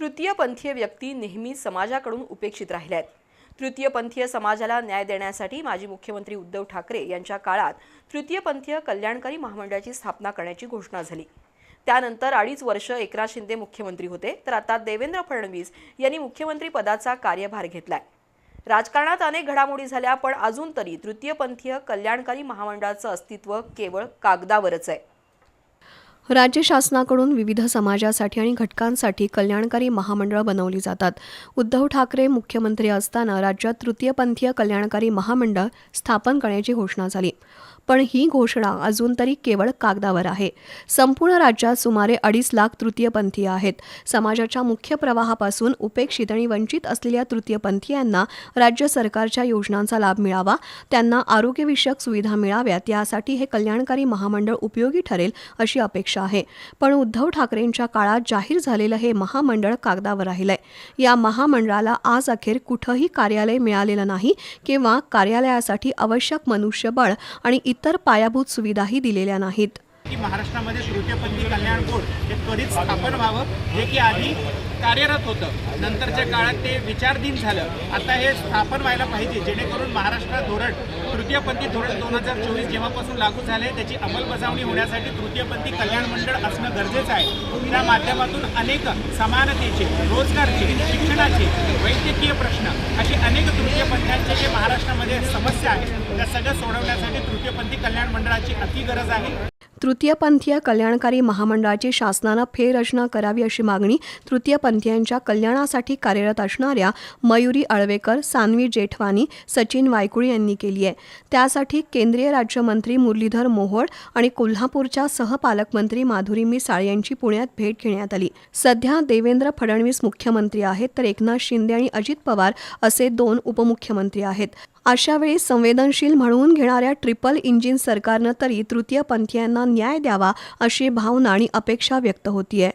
तृतीयपंथीय व्यक्ती नेहमी समाजाकडून उपेक्षित राहिल्या आहेत तृतीयपंथीय समाजाला न्याय देण्यासाठी माजी मुख्यमंत्री उद्धव ठाकरे यांच्या काळात तृतीयपंथीय कल्याणकारी महामंडळाची स्थापना करण्याची घोषणा झाली. त्यानंतर अडीच वर्ष एकनाथ शिंदे मुख्यमंत्री होते तर आता देवेंद्र फडणवीस यांनी मुख्यमंत्री पदाचा कार्यभार घेतलाय. राजकारणात अनेक घडामोडी झाल्या पण अजून तरी तृतीयपंथीय कल्याणकारी महामंडळाचं अस्तित्व केवळ कागदावरच आहे. राज्य शासनाकडून विविध समाजासाठी आणि घटकांसाठी कल्याणकारी महामंडळं बनवली जातात. उद्धव ठाकरे मुख्यमंत्री असताना राज्यात तृतीयपंथीय कल्याणकारी महामंडळ स्थापन करण्याची घोषणा झाली. पण ही घोषणा अजून तरी केवळ कागदावर आहे. संपूर्ण राज्यात सुमारे अडीच लाख तृतीयपंथीय आहेत. समाजाच्या मुख्य प्रवाहापासून उपेक्षित आणि वंचित असलेल्या तृतीयपंथीयांना राज्य सरकारच्या योजनांचा लाभ मिळावा त्यांना आरोग्यविषयक सुविधा मिळाव्यात यासाठी हे कल्याणकारी महामंडळ उपयोगी ठरेल अशी अपेक्षा आहे. पण उद्धव ठाकरेंच्या काळात जाहीर झालेलं हे महामंडळ कागदावर राहिलंय. या महामंडळाला आज अखेर कुठंही कार्यालय मिळालेलं नाही किंवा कार्यालयासाठी आवश्यक मनुष्यबळ आणि इतर पायाभूत सुविधाही दिलेल्या नाहीत. की महाराष्ट्रामध्ये तृतीयपंथी कल्याण बोर्ड हे त्वरित स्थापन व्हावं जे की आधी कार्यरत होतं. नंतरच्या काळात ते विचारधीन झालं. आता हे स्थापन व्हायला पाहिजे जेणेकरून महाराष्ट्र धोरण तृतीयपंथी धोरण दोन हजार चोवीस जेव्हापासून लागू झाले त्याची अंमलबजावणी होण्यासाठी तृतीयपंथी कल्याण मंडळ असणं गरजेचं आहे. त्या माध्यमातून अनेक समानतेचे रोजगारचे शिक्षणाचे वैद्यकीय प्रश्न अशी अनेक तृतीयपंथीयांचे जे महाराष्ट्रामध्ये समस्या आहेत त्या सगळ्या सोडवण्यासाठी तृतीयपंथी कल्याण मंडळाची अति गरज आहे. तृतीयपंथीय कल्याणकारी महामंडळाची शासनानं फेररचना करावी अशी मागणी तृतीयपंथीयांच्या कल्याणासाठी कार्यरत असणाऱ्या मयुरी अळवेकर सानवी जेठवानी सचिन वायकुळी यांनी केली आहे. त्यासाठी केंद्रीय राज्यमंत्री मुरलीधर मोहोळ आणि कोल्हापूरच्या सहपालकमंत्री माधुरी मिसाळ यांची पुण्यात भेट घेण्यात आली. सध्या देवेंद्र फडणवीस मुख्यमंत्री आहेत तर एकनाथ शिंदे आणि अजित पवार असे दोन उपमुख्यमंत्री आहेत. अशा वेळी संवेदनशील म्हणून घेणाऱ्या ट्रिपल इंजिन सरकारनं तरी तृतीयपंथीयांना न्याय द्यावा अशी भावना आणि अपेक्षा व्यक्त होतीये.